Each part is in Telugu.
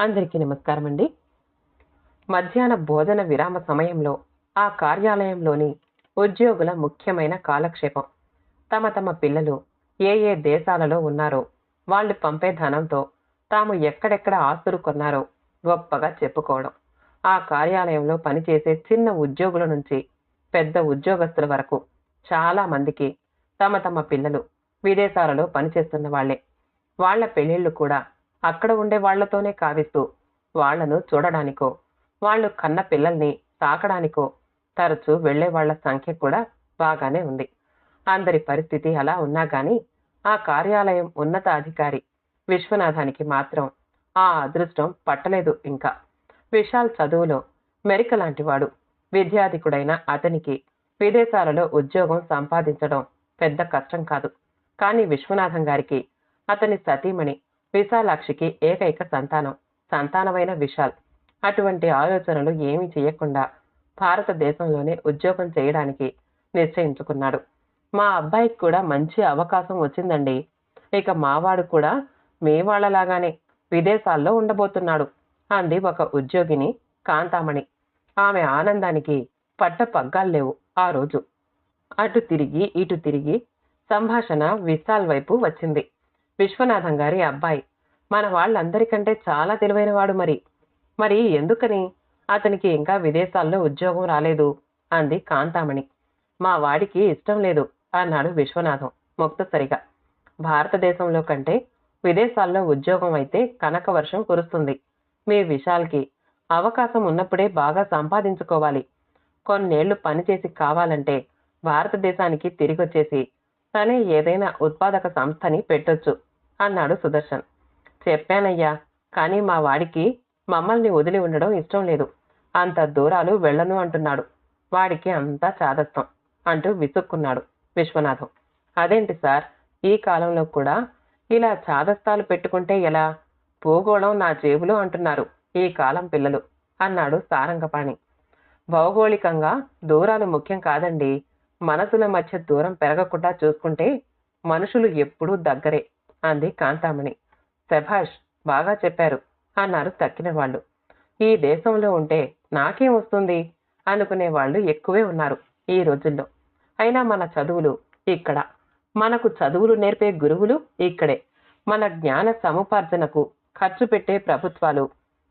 అందరికీ నమస్కారం అండి మధ్యాహ్న భోజన విరామ సమయంలో ఆ కార్యాలయంలోని ఉద్యోగుల ముఖ్యమైన కాలక్షేపం. తమ తమ పిల్లలు ఏ ఏ దేశాలలో ఉన్నారో వాళ్ళు పంపే ధనంతో తాము ఎక్కడెక్కడ ఆస్తులు కొన్నారో గొప్పగా చెప్పుకోవడం. ఆ కార్యాలయంలో పనిచేసే చిన్న ఉద్యోగుల నుంచి పెద్ద ఉద్యోగస్తుల వరకు చాలా మందికి తమ తమ పిల్లలు విదేశాలలో పనిచేస్తున్న వాళ్ళే వాళ్ళ పెళ్ళిళ్ళు కూడా అక్కడ ఉండే వాళ్ళతోనే కావిస్తూ వాళ్ళను చూడడానికో వాళ్ళు కన్న పిల్లల్ని తాకడానికో తరచూ వెళ్ళే వాళ్ళ సంఖ్య కూడా బాగానే ఉంది. అందరి పరిస్థితి అలా ఉన్నా గాని ఆ కార్యాలయం ఉన్నత అధికారి విశ్వనాథానికి మాత్రం ఆ అదృష్టం పట్టలేదు ఇంకా. విశాల్ చదువులో మెరిక లాంటివాడు విద్యాధికుడైన అతనికి విదేశాలలో ఉద్యోగం సంపాదించడం పెద్ద కష్టం కాదు. కానీ విశ్వనాథం గారికి అతని సతీమణి విశాలాక్షికి ఏకైక సంతానం సంతానమైన విశాల్. అటువంటి ఆలోచనలు ఏమీ చేయకుండా భారతదేశంలోనే ఉద్యోగం చేయడానికి నిశ్చయించుకున్నాడు. మా అబ్బాయికి కూడా మంచి అవకాశం వచ్చిందండి. ఇక మావాడు కూడా మీ వాళ్ళలాగానే విదేశాల్లో ఉండబోతున్నాడు అంది ఒక ఉద్యోగిని కాంతామణి. ఆమె ఆనందానికి పట్ట పగ్గాలు లేవు ఆ రోజు. అటు తిరిగి ఇటు తిరిగి సంభాషణ విశాల్ వైపు వచ్చింది. విశ్వనాథం గారి అబ్బాయి. మన వాళ్ళందరికంటే చాలా తెలివైనవాడు మరి. మరి ఎందుకని? అతనికి ఇంకా విదేశాల్లో ఉద్యోగం రాలేదు అంది కాంతామణి. మా వాడికి ఇష్టం లేదు అన్నాడు విశ్వనాథం ముక్తసరిగా. భారతదేశంలో కంటే విదేశాల్లో ఉద్యోగం అయితే కనక వర్షం కురుస్తుంది. మీ విశాల్కి అవకాశం ఉన్నప్పుడే బాగా సంపాదించుకోవాలి. కొన్నేళ్ళు పనిచేసి కావాలంటే భారతదేశానికి తిరిగొచ్చేసి తనే ఏదైనా ఉత్పాదక సంస్థని పెట్టొచ్చు. అన్నాడు సుదర్శన్. చెప్పానయ్యా కానీ మా వాడికి మమ్మల్ని వదిలి ఉండడం ఇష్టం లేదు. అంత దూరాలు వెళ్ళను అంటున్నాడు. వాడికి అంతా చాదస్తం అంటూ విసుక్కున్నాడు విశ్వనాథం. అదేంటి సార్ ఈ కాలంలో కూడా ఇలా చాదస్తాలు పెట్టుకుంటే ఎలా? భూగోళం నా జేబులో అంటున్నారు ఈ కాలం పిల్లలు అన్నాడు సారంగపాణి. భౌగోళికంగా దూరాలు ముఖ్యం కాదండి. మనసుల మధ్య దూరం పెరగకుండా చూసుకుంటే మనుషులు ఎప్పుడూ దగ్గరే. అంది కాంతామణి. శభాష్ బాగా చెప్పారు అన్నారు తక్కిన వాళ్ళు ఈ దేశంలో ఉంటే నాకేం వస్తుంది? అనుకునే వాళ్ళు ఎక్కువే ఉన్నారు ఈ రోజుల్లో. అయినా మన చదువులు ఇక్కడ. మనకు చదువులు నేర్పే గురువులు ఇక్కడే. మన జ్ఞాన సముపార్జనకు ఖర్చు పెట్టే ప్రభుత్వాలు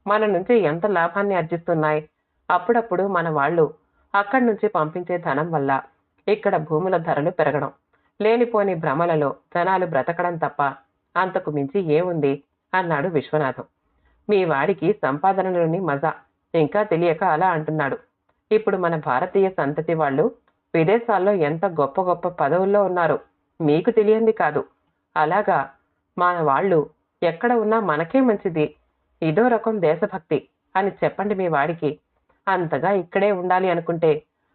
మన నుంచి ఎంత లాభాన్ని ఆర్జిస్తున్నాయి? అప్పుడప్పుడు మన వాళ్ళు అక్కడి నుంచి పంపించే ధనం వల్ల ఇక్కడ భూముల ధరలు పెరగడం లేనిపోని భ్రమలలో జనాలు బ్రతకడం తప్ప అంతకు మించి ఏముంది? అన్నాడు విశ్వనాథం. మీ వాడికి సంపాదనలోని మజా ఇంకా తెలియక అలా అంటున్నాడు. ఇప్పుడు మన భారతీయ సంతతి వాళ్ళు విదేశాల్లో ఎంత గొప్ప గొప్ప పదవుల్లో ఉన్నారు? మీకు తెలియంది కాదు. అలాగా మన వాళ్ళు ఎక్కడ ఉన్నా మనకే మంచిది. ఇదో రకం దేశభక్తి అని చెప్పండి మీ వాడికి. అంతగా ఇక్కడే ఉండాలి అనుకుంటే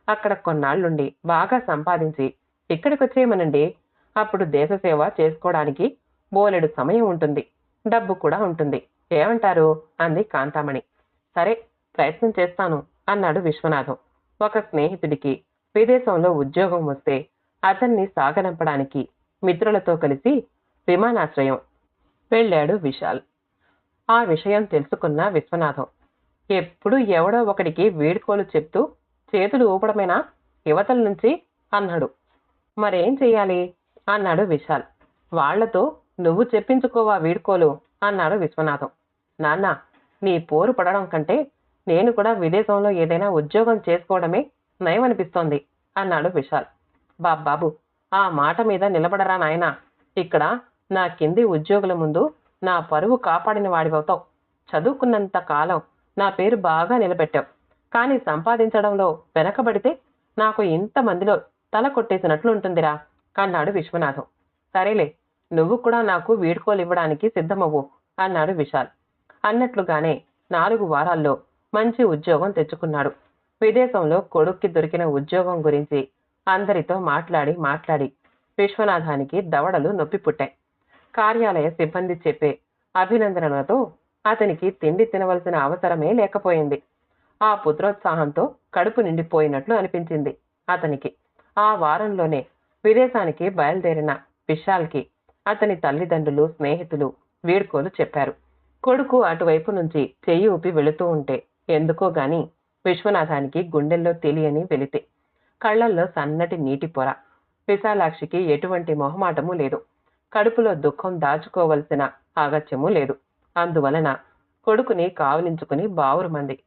అక్కడ కొన్నాళ్ళుండి బాగా సంపాదించి ఇక్కడికి వచ్చేయమనండి అప్పుడు దేశ సేవ చేసుకోవడానికి బోలెడు సమయం ఉంటుంది. డబ్బు కూడా ఉంటుంది. ఏమంటారు? అంది కాంతామణి. సరే ప్రయత్నం చేస్తాను అన్నాడు విశ్వనాథం. ఒక స్నేహితుడికి విదేశంలో ఉద్యోగం వస్తే అతన్ని సాగనంపడానికి మిత్రులతో కలిసి విమానాశ్రయం వెళ్ళాడు విశాల్. ఆ విషయం తెలుసుకున్న విశ్వనాథం. ఎప్పుడు ఎవడో ఒకడికి వీడ్కోలు చెప్తూ చేతులు ఊపడమేనా? యువతల నుంచి? అన్నాడు. మరేం చెయ్యాలి? అన్నాడు విశాల్. వాళ్ళతో నువ్వు చెప్పించుకోవా వీడ్కోలు? అన్నాడు విశ్వనాథం. నాన్న నీ పోరు పడడం కంటే నేను కూడా విదేశంలో ఏదైనా ఉద్యోగం చేసుకోవడమే నయమనిపిస్తోంది అన్నాడు విశాల్. బాబాబు ఆ మాట మీద నిలబడరా నాయనా. ఇక్కడ నా కింది ఉద్యోగుల ముందు నా పరువు కాపాడిన వాడివవుతావు. చదువుకున్నంత కాలం నా పేరు బాగా నిలబెట్టావు. కానీ సంపాదించడంలో వెనకబడితే నాకు ఇంతమందిలో తల కొట్టేసినట్లు ఉంటుందిరా అన్నాడు విశ్వనాథం. సరేలే నువ్వు కూడా నాకు వీడ్కోలు ఇవ్వడానికి సిద్ధమవ్వు అన్నాడు విశాల్. అన్నట్లుగానే నాలుగు వారాల్లో మంచి ఉద్యోగం తెచ్చుకున్నాడు. విదేశంలో కొడుక్కి దొరికిన ఉద్యోగం గురించి అందరితో మాట్లాడి మాట్లాడి విశ్వనాథానికి దవడలు నొప్పి పుట్టాయి. కార్యాలయ సిబ్బంది చెప్పే అభినందనలతో అతనికి తిండి తినవలసిన అవసరమే లేకపోయింది. ఆ పుత్రోత్సాహంతో కడుపు నిండిపోయినట్లు అనిపించింది అతనికి. ఆ వారంలోనే విదేశానికి బయలుదేరిన విశాల్కి అతని తల్లిదండ్రులు స్నేహితులు వీడ్కోలు చెప్పారు. కొడుకు అటువైపు నుంచి చెయ్యి ఊపి వెళుతూ ఉంటే ఎందుకో గాని విశ్వనాథానికి గుండెల్లో తెలియని వెలితే కళ్ళల్లో సన్నటి నీటి పొర. విశాలాక్షికి ఎటువంటి మొహమాటము లేదు. కడుపులో దుఃఖం దాచుకోవలసిన ఆగత్యము లేదు. అందువలన కొడుకుని కావలించుకుని బావురుమంది.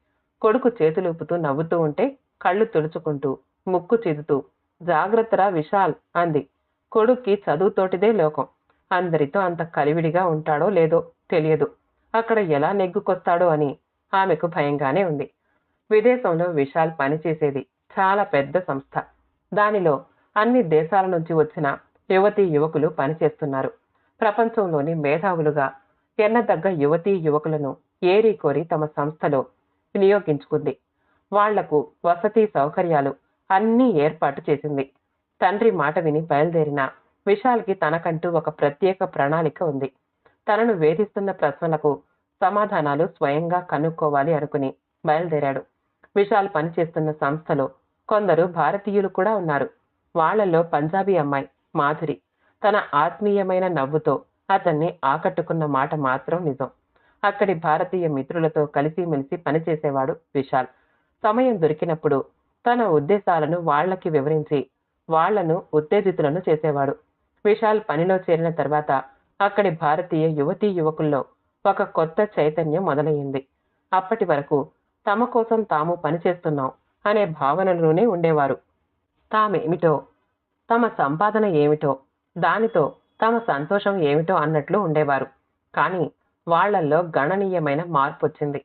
కొడుకు చేతులూపుతూ నవ్వుతూ ఉంటే కళ్ళు తుడుచుకుంటూ ముక్కు చిదుతూ జాగ్రత్తరా విశాల్ అంది. కొడుక్కి చదువుతోటిదే లోకం. అందరితో అంత కలివిడిగా ఉంటాడో లేదో తెలియదు. అక్కడ ఎలా నెగ్గుకొస్తాడో అని ఆమెకు భయంగానే ఉంది. విదేశంలో విశాల్ పనిచేసేది చాలా పెద్ద సంస్థ. దానిలో అన్ని దేశాల నుంచి వచ్చిన యువతీ యువకులు పనిచేస్తున్నారు. ప్రపంచంలోని మేధావులుగా ఎన్నదగ్గ యువతీ యువకులను ఏరి కోరి తమ సంస్థలో వినియోగించుకుంది. వాళ్ళకు వసతి సౌకర్యాలు అన్నీ ఏర్పాటు చేసింది. తండ్రి మాట విని బయలుదేరిన విశాల్కి తనకంటూ ఒక ప్రత్యేక ప్రణాళిక ఉంది. తనను వేధిస్తున్న ప్రశ్నలకు సమాధానాలు స్వయంగా కనుక్కోవాలి అనుకుని బయలుదేరాడు. విశాల్ పనిచేస్తున్న సంస్థలో కొందరు భారతీయులు కూడా ఉన్నారు. వాళ్ళలో పంజాబీ అమ్మాయి మాధురి. తన ఆత్మీయమైన నవ్వుతో అతన్ని ఆకట్టుకున్న మాట మాత్రం నిజం. అక్కడి భారతీయ మిత్రులతో కలిసిమెలిసి పనిచేసేవాడు విశాల్. సమయం దొరికినప్పుడు తన ఉద్దేశాలను వాళ్ళకి వివరించి వాళ్ళను ఉత్తేజితులను చేసేవాడు. విశాల్ పనిలో చేరిన తర్వాత అక్కడి భారతీయ యువతీ యువకుల్లో ఒక కొత్త చైతన్యం మొదలయ్యింది. అప్పటి వరకు తమ కోసం తాము పనిచేస్తున్నాం అనే భావనలోనే ఉండేవారు. తామేమిటో తమ సంపాదన ఏమిటో దానితో తమ సంతోషం ఏమిటో అన్నట్లు ఉండేవారు. కానీ వాళ్ళల్లో గణనీయమైన మార్పు వచ్చింది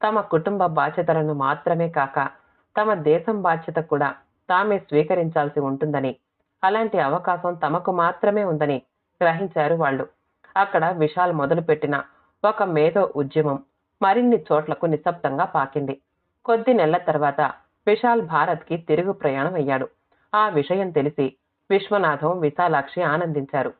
తమ కుటుంబ బాధ్యతలను మాత్రమే కాక తమ దేశం బాధ్యత కూడా తామే స్వీకరించాల్సి ఉంటుందని అలాంటి అవకాశం తమకు మాత్రమే ఉందని గ్రహించారు వాళ్ళు. అక్కడ విశాల్ మొదలుపెట్టిన ఒక మేధో ఉద్యమం మరిన్ని చోట్లకు నిశ్శబ్దంగా పాకింది. కొద్ది నెలల తర్వాత విశాల్ భారత్కి తిరుగు ప్రయాణం అయ్యాడు. ఆ విషయం తెలిసి విశ్వనాథం విశాలాక్షి ఆనందించారు.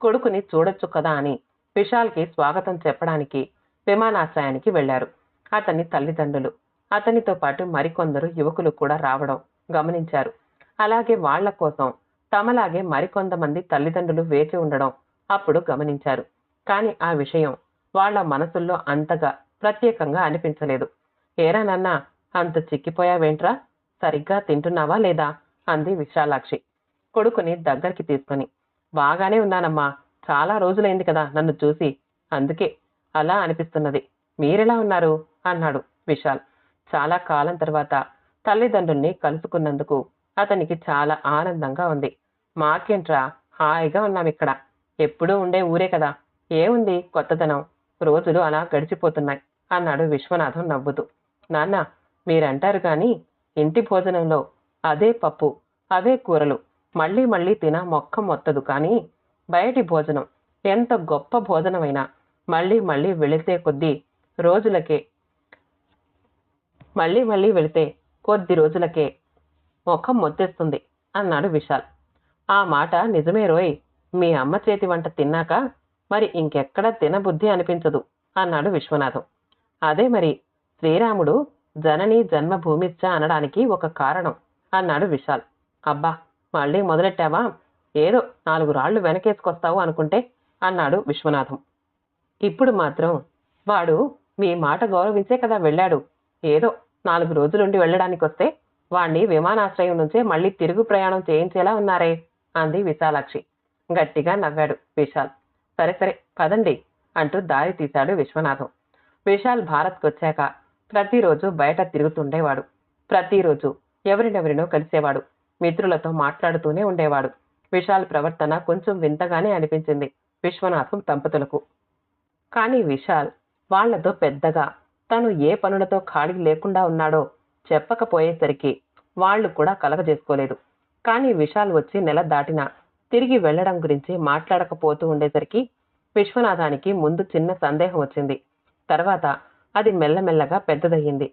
కొడుకుని చూడొచ్చు కదా అని విశాల్కి స్వాగతం చెప్పడానికి విమానాశ్రయానికి వెళ్ళారు అతని తల్లిదండ్రులు అతనితో పాటు మరికొందరు యువకులు కూడా రావడం గమనించారు. అలాగే వాళ్ళ కోసం తమలాగే మరికొంతమంది తల్లిదండ్రులు వేచి ఉండడం అప్పుడు గమనించారు. కానీ ఆ విషయం వాళ్ళ మనసుల్లో అంతగా ప్రత్యేకంగా అనిపించలేదు. ఏరా నాన్న అంత చిక్కిపోయావేంట్రా? సరిగ్గా తింటున్నావా లేదా? అంది విశాలాక్షి. కొడుకుని దగ్గరికి తీసుకొని బాగానే ఉన్నానమ్మా. చాలా రోజులైంది కదా నన్ను చూసి. అందుకే అలా అనిపిస్తున్నది. మీరెలా ఉన్నారు? అన్నాడు విశాల్. చాలా కాలం తర్వాత తల్లిదండ్రుల్ని కలుసుకున్నందుకు అతనికి చాలా ఆనందంగా ఉంది. మాకేంట్రా? హాయిగా ఉన్నాం ఇక్కడ. ఎప్పుడూ ఉండే ఊరే కదా. ఏముంది? కొత్తదనం. రోజులు అలా గడిచిపోతున్నాయి అన్నాడు విశ్వనాథం నవ్వుతూ. నాన్న మీరంటారు కానీ ఇంటి భోజనంలో అదే పప్పు అవే కూరలు మళ్ళీ మళ్ళీ తిన మొక్క మొత్తదు కానీ బయటి భోజనం ఎంత గొప్ప భోజనమైనా మళ్ళీ మళ్ళీ వెళితే కొద్దీ రోజులకే మళ్ళీ మళ్ళీ వెళితే కొద్ది రోజులకే ముఖం మొత్తేస్తుంది అన్నాడు విశాల్. ఆ మాట నిజమే రోయ్. మీ అమ్మ చేతి వంట తిన్నాక మరి ఇంకెక్కడ తినబుద్ధి అనిపించదు అన్నాడు విశ్వనాథం. అదే మరి శ్రీరాముడు జనని జన్మభూమిచ్చ అనడానికి ఒక కారణం అన్నాడు విశాల్. అబ్బా మళ్ళీ మొదలెట్టావా? ఏదో నాలుగు రాళ్ళు వెనకేసుకొస్తావు అనుకుంటే అన్నాడు విశ్వనాథం. ఇప్పుడు మాత్రం వాడు మీ మాట గౌరవించే కదా వెళ్ళాడు. ఏదో నాలుగు రోజులుండి వెళ్ళడానికి వస్తే వాణ్ణి విమానాశ్రయం నుంచే మళ్ళీ తిరుగు ప్రయాణం చేయించేలా ఉన్నారే అంది విశాలాక్షి. గట్టిగా నవ్వాడు విశాల్. సరే సరే పదండి అంటూ దారి తీశాడు విశ్వనాథం. విశాల్ భారత్కొచ్చాక ప్రతిరోజు బయట తిరుగుతుండేవాడు. ప్రతిరోజు ఎవరినెవరినో కలిసేవాడు. మిత్రులతో మాట్లాడుతూనే ఉండేవాడు. విశాల్ ప్రవర్తన కొంచెం వింతగానే అనిపించింది విశ్వనాథం దంపతులకు. కానీ విశాల్ వాళ్ళతో పెద్దగా తను ఏ పనులతో ఖాళీ లేకుండా ఉన్నాడో చెప్పకపోయేసరికి వాళ్ళు కూడా కలగజేసుకోలేదు. కానీ విశాల్ వచ్చి నెల దాటినా తిరిగి వెళ్ళడం గురించి మాట్లాడకపోతూ ఉండేసరికి విశ్వనాథానికి ముందు చిన్న సందేహం వచ్చింది. తర్వాత అది మెల్లమెల్లగా పెద్దదయ్యింది.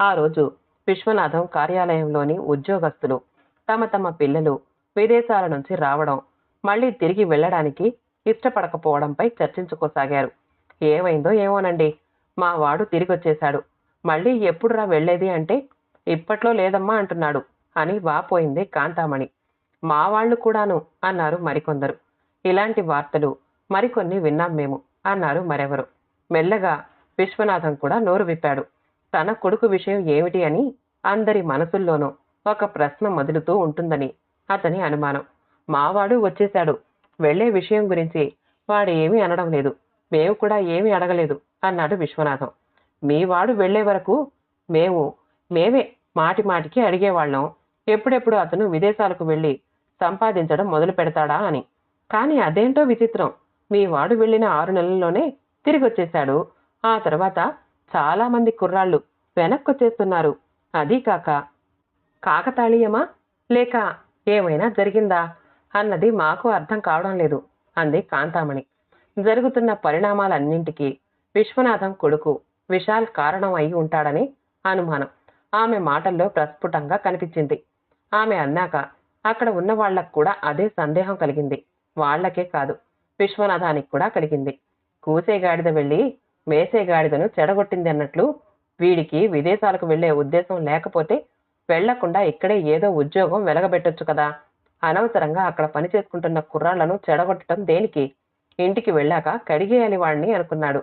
ఆ రోజు విశ్వనాథం కార్యాలయంలోని ఉద్యోగస్తులు తమ తమ పిల్లలు విదేశాల నుంచి రావడం మళ్ళీ తిరిగి వెళ్ళడానికి ఇష్టపడకపోవడంపై చర్చించుకోసాగారు. ఏమైందో ఏమోనండి? మా వాడు తిరిగొచ్చేశాడు. మళ్ళీ ఎప్పుడురా వెళ్ళేది అంటే ఇప్పట్లో లేదమ్మా అంటున్నాడు అని వాపోయింది కాంతామణి. మా వాళ్ళు కూడాను అన్నారు మరికొందరు. ఇలాంటి వార్తలు మరికొన్ని విన్నాం మేము అన్నారు మరెవరు. మెల్లగా విశ్వనాథం కూడా నోరు విప్పాడు. తన కొడుకు విషయం ఏమిటి అని అందరి మనసుల్లోనూ ఒక ప్రశ్న మొదలుతూ ఉంటుందని అతని అనుమానం. మావాడు వచ్చేశాడు. వెళ్ళే విషయం గురించి వాడు ఏమీ అనడం లేదు. మేము కూడా ఏమీ అడగలేదు. అన్నాడు విశ్వనాథం. మీ వాడు వెళ్ళే వరకు మేము మేమే మాటి మాటికి అడిగేవాళ్ళం. ఎప్పుడెప్పుడు అతను విదేశాలకు వెళ్ళి సంపాదించడం మొదలు పెడతాడా అని. కానీ అదేంటో విచిత్రం. మీ వాడు వెళ్ళిన ఆరు నెలల్లోనే తిరిగి వచ్చేశాడు ఆ తర్వాత చాలామంది కుర్రాళ్ళు కుర్రాళ్ళు వెనక్కొచ్చేస్తున్నారు అదీ కాక కాకతాళీయమా? లేక ఏమైనా జరిగిందా? అన్నది మాకు అర్థం కావడం లేదు అంది కాంతామణి. జరుగుతున్న పరిణామాలన్నింటికీ విశ్వనాథం కొడుకు విశాల్ కారణం అయి ఉంటాడని అనుమానం. ఆమె మాటల్లో ప్రస్ఫుటంగా కనిపించింది. ఆమె అన్నాక అక్కడ ఉన్న వాళ్ళకు కూడా అదే సందేహం కలిగింది. వాళ్ళకే కాదు విశ్వనాథానికి కూడా కలిగింది. కూసే గాడిద వెళ్ళి మేసే గాడిదను చెడగొట్టింది అన్నట్లు వీడికి విదేశాలకు వెళ్ళే ఉద్దేశం లేకపోతే వెళ్ళకుండా ఇక్కడే ఏదో ఉద్యోగం వెలగబెట్టొచ్చు కదా? అనవసరంగా అక్కడ పని చేసుకుంటున్న కుర్రాళ్ళను చెడగొట్టడం దేనికి? ఇంటికి వెళ్ళాక కడిగేయాలి వాడిని అనుకున్నాడు.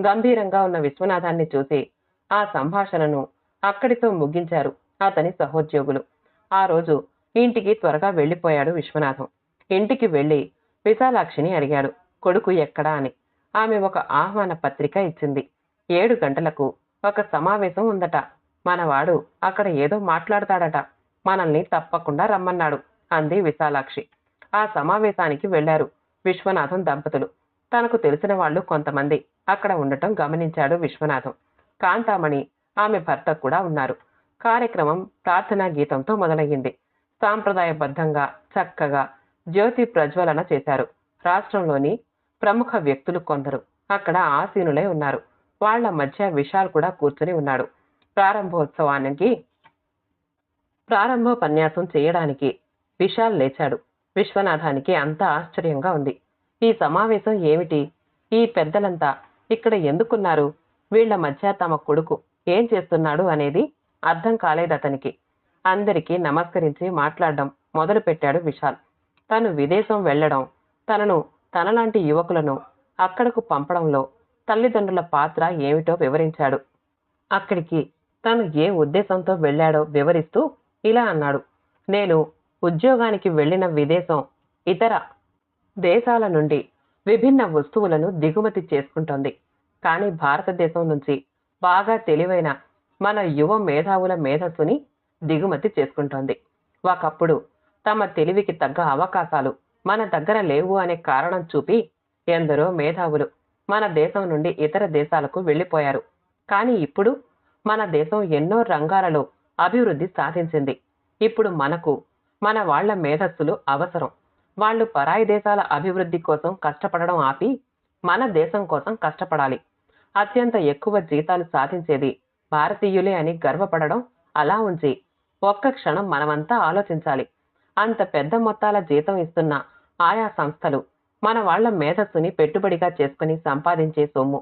గంభీరంగా ఉన్న విశ్వనాథాన్ని చూసి ఆ సంభాషణను అక్కడితో ముగించారు అతని సహోద్యోగులు. ఆ రోజు ఇంటికి త్వరగా వెళ్ళిపోయాడు విశ్వనాథం. ఇంటికి వెళ్ళి విశాలాక్షిని అడిగాడు కొడుకు ఎక్కడా? అని. ఆమె ఒక ఆహ్వాన పత్రిక ఇచ్చింది. ఏడు గంటలకు ఒక సమావేశం ఉందట. మనవాడు అక్కడ ఏదో మాట్లాడతాడట. మనల్ని తప్పకుండా రమ్మన్నాడు అంది విశాలాక్షి. ఆ సమావేశానికి వెళ్ళారు విశ్వనాథం దంపతులు. తనకు తెలిసిన వాళ్ళు కొంతమంది అక్కడ ఉండటం గమనించాడు విశ్వనాథం. కాంతామణి ఆమె భర్త కూడా ఉన్నారు. కార్యక్రమం ప్రార్థనా గీతంతో మొదలయ్యింది. సాంప్రదాయబద్ధంగా చక్కగా జ్యోతి ప్రజ్వలన చేశారు. రాష్ట్రంలోని ప్రముఖ వ్యక్తులు కొందరు అక్కడ ఆసీనులై ఉన్నారు. వాళ్ళ మధ్య విశాల్ కూడా కూర్చుని ఉన్నాడు. ప్రారంభోత్సవానికి ప్రారంభోపన్యాసం చేయడానికి విశాల్ లేచాడు. విశ్వనాథానికి అంతా ఆశ్చర్యంగా ఉంది. ఈ సమావేశం ఏమిటి? ఈ పెద్దలంతా ఇక్కడ ఎందుకున్నారు? వీళ్ళ మధ్య తమ కొడుకు ఏం చేస్తున్నాడు అనేది అర్థం కాలేదతనికి అందరికీ నమస్కరించి మాట్లాడడం మొదలుపెట్టాడు విశాల్. తను విదేశం వెళ్ళడం తనను తనలాంటి యువకులను అక్కడకు పంపడంలో తల్లిదండ్రుల పాత్ర ఏమిటో వివరించాడు. అక్కడికి తను ఏ ఉద్దేశంతో వెళ్ళాడో వివరిస్తూ ఇలా అన్నాడు. నేను ఉద్యోగానికి వెళ్ళిన విదేశం ఇతర దేశాల నుండి విభిన్న వస్తువులను దిగుమతి చేసుకుంటోంది. కానీ భారతదేశం నుంచి బాగా తెలివైన మన యువ మేధావుల మేధస్సుని దిగుమతి చేసుకుంటోంది. ఒకప్పుడు తమ తెలివికి తగ్గ అవకాశాలు మన దగ్గర లేవు అనే కారణం చూపి ఎందరో మేధావులు మన దేశం నుండి ఇతర దేశాలకు వెళ్ళిపోయారు. కానీ ఇప్పుడు మన దేశం ఎన్నో రంగాలలో అభివృద్ధి సాధించింది. ఇప్పుడు మనకు మన వాళ్ళ మేధస్సులు అవసరం. వాళ్ళు పరాయి దేశాల అభివృద్ధి కోసం కష్టపడడం ఆపి మన దేశం కోసం కష్టపడాలి. అత్యంత ఎక్కువ జీతాలు సాధించేది భారతీయులే అని గర్వపడడం అలా ఉంచి ఒక్క క్షణం మనమంతా ఆలోచించాలి. అంత పెద్ద మొత్తాల జీతం ఇస్తున్న ఆయా సంస్థలు మన వాళ్ళ మేధస్సుని పెట్టుబడిగా చేసుకుని సంపాదించే సొమ్ము.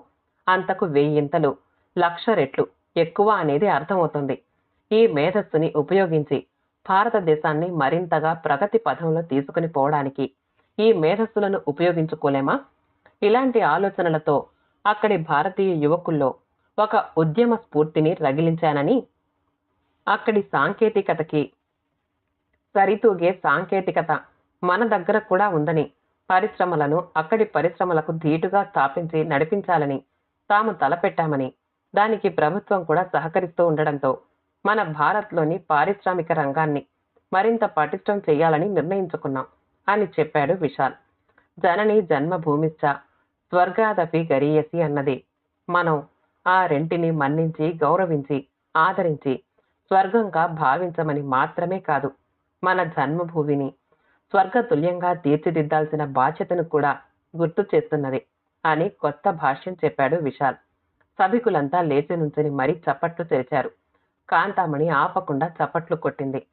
అంతకు వెయ్యింతలు లక్ష రెట్లు ఎక్కువ అనేది అర్థమవుతుంది. ఈ మేధస్సుని ఉపయోగించి భారతదేశాన్ని మరింతగా ప్రగతి పథంలో తీసుకుని పోవడానికి ఈ మేధస్సులను ఉపయోగించుకోలేమా? ఇలాంటి ఆలోచనలతో అక్కడి భారతీయ యువకుల్లో ఒక ఉద్యమ స్ఫూర్తిని రగిలించానని అక్కడి సాంకేతికతకి సరితూగే సాంకేతికత మన దగ్గర కూడా ఉందని పరిశ్రమలను అక్కడి పరిశ్రమలకు ధీటుగా స్థాపించి నడిపించాలని తాము తలపెట్టామని దానికి ప్రభుత్వం కూడా సహకరిస్తూ ఉండడంతో మన భారత్లోని పారిశ్రామిక రంగాన్ని మరింత పటిష్టం చేయాలని నిర్ణయించుకున్నాం అని చెప్పాడు విశాల్. జనని జన్మభూమిశ్చ స్వర్గాదపి గరీయసి అన్నది. మనం ఆ రెంటిని మన్నించి గౌరవించి ఆదరించి స్వర్గంగా భావించమని మాత్రమే కాదు మన జన్మభూమిని స్వర్గతుల్యంగా తీర్చిదిద్దాల్సిన బాధ్యతను కూడా గుర్తు చేస్తున్నది అని కొత్త భాష్యం చెప్పాడు విశాల్. సభికులంతా లేచి నుంచుని మరీ చప్పట్లు తెరిచారు. కాంతామణి ఆపకుండా చప్పట్లు కొట్టింది.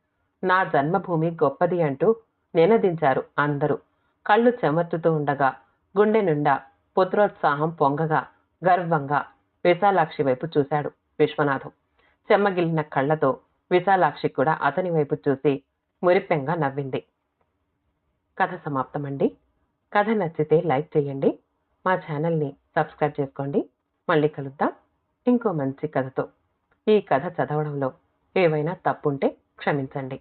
నా జన్మభూమి గొప్పది అంటూ నినదించారు అందరూ. కళ్ళు చెమర్చుతూ ఉండగా గుండె నిండా పుత్రోత్సాహం పొంగగా గర్వంగా విశాలాక్షి వైపు చూశాడు విశ్వనాథం. చెమ్మగిలిన కళ్ళతో విశాలాక్షి కూడా అతని వైపు చూసి మురిపెంగా నవ్వింది. కథ సమాప్తమండి. కథ నచ్చితే లైక్ చేయండి. మా ఛానల్ని సబ్స్క్రైబ్ చేసుకోండి. మళ్ళీ కలుద్దాం. ఇంకో మంచి కథతో. ఈ కథ చదవడంలో ఏవైనా తప్పుంటే క్షమించండి.